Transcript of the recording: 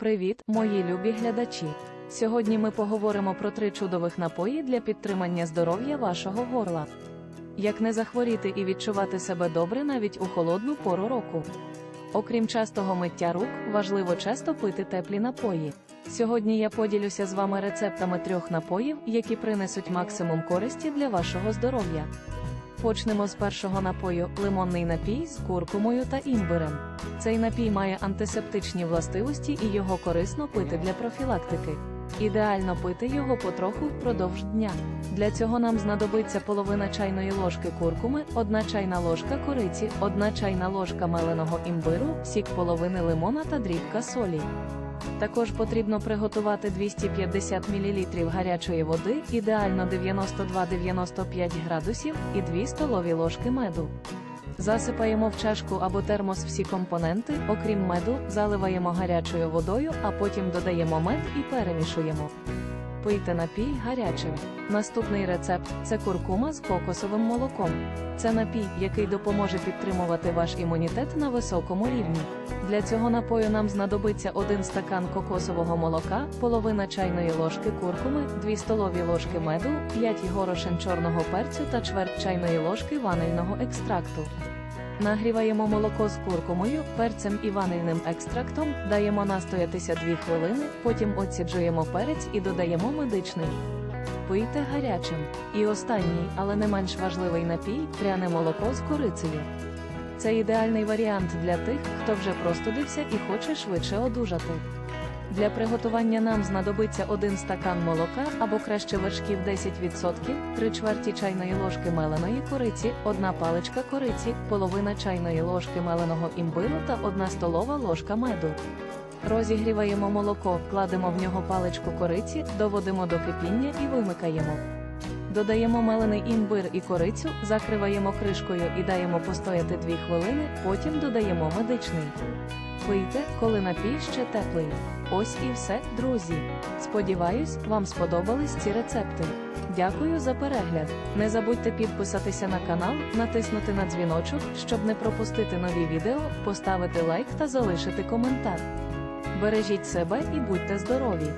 Привіт, мої любі глядачі! Сьогодні ми поговоримо про три чудових напої для підтримання здоров'я вашого горла. Як не захворіти і відчувати себе добре навіть у холодну пору року. Окрім частого миття рук, важливо часто пити теплі напої. Сьогодні я поділюся з вами рецептами трьох напоїв, які принесуть максимум користі для вашого здоров'я. Почнемо з першого напою лимонний напій з куркумою та імбирем. Цей напій має антисептичні властивості і його корисно пити для профілактики. Ідеально пити його потроху впродовж дня. Для цього нам знадобиться половина чайної ложки куркуми, одна чайна ложка кориці, одна чайна ложка меленого імбиру, сік половини лимона та дрібка солі. Також потрібно приготувати 250 мл гарячої води, ідеально 92-95 градусів, і 2 столові ложки меду. Засипаємо в чашку або термос всі компоненти, окрім меду, заливаємо гарячою водою, а потім додаємо мед і перемішуємо. Пийте напій гарячим. Наступний рецепт це куркума з кокосовим молоком. Це напій, який допоможе підтримувати ваш імунітет на високому рівні. Для цього напою нам знадобиться 1 стакан кокосового молока, половина чайної ложки куркуми, 2 столові ложки меду, 5 горошин чорного перцю та чверть чайної ложки ванильного екстракту. Нагріваємо молоко з куркумою, перцем і ванильним екстрактом, даємо настоятися 2 хвилини, потім оціджуємо перець і додаємо медичний. Пийте гарячим. І останній, але не менш важливий напій пряне молоко з корицею. Це ідеальний варіант для тих, хто вже простудився і хоче швидше одужати. Для приготування нам знадобиться 1 стакан молока або краще вершків 10%, 3 чверті чайної ложки меленої кориці, 1 паличка кориці, половина чайної ложки меленого імбиру та 1 столова ложка меду. Розігріваємо молоко, кладемо в нього паличку кориці, доводимо до кипіння і вимикаємо. Додаємо мелений імбир і корицю, закриваємо кришкою і даємо постояти 2 хвилини, потім додаємо медичний. Пийте, коли напій ще теплий. Ось і все, друзі. Сподіваюсь, вам сподобались ці рецепти. Дякую за перегляд. Не забудьте підписатися на канал, натиснути на дзвіночок, щоб не пропустити нові відео, поставити лайк та залишити коментар. Бережіть себе і будьте здорові!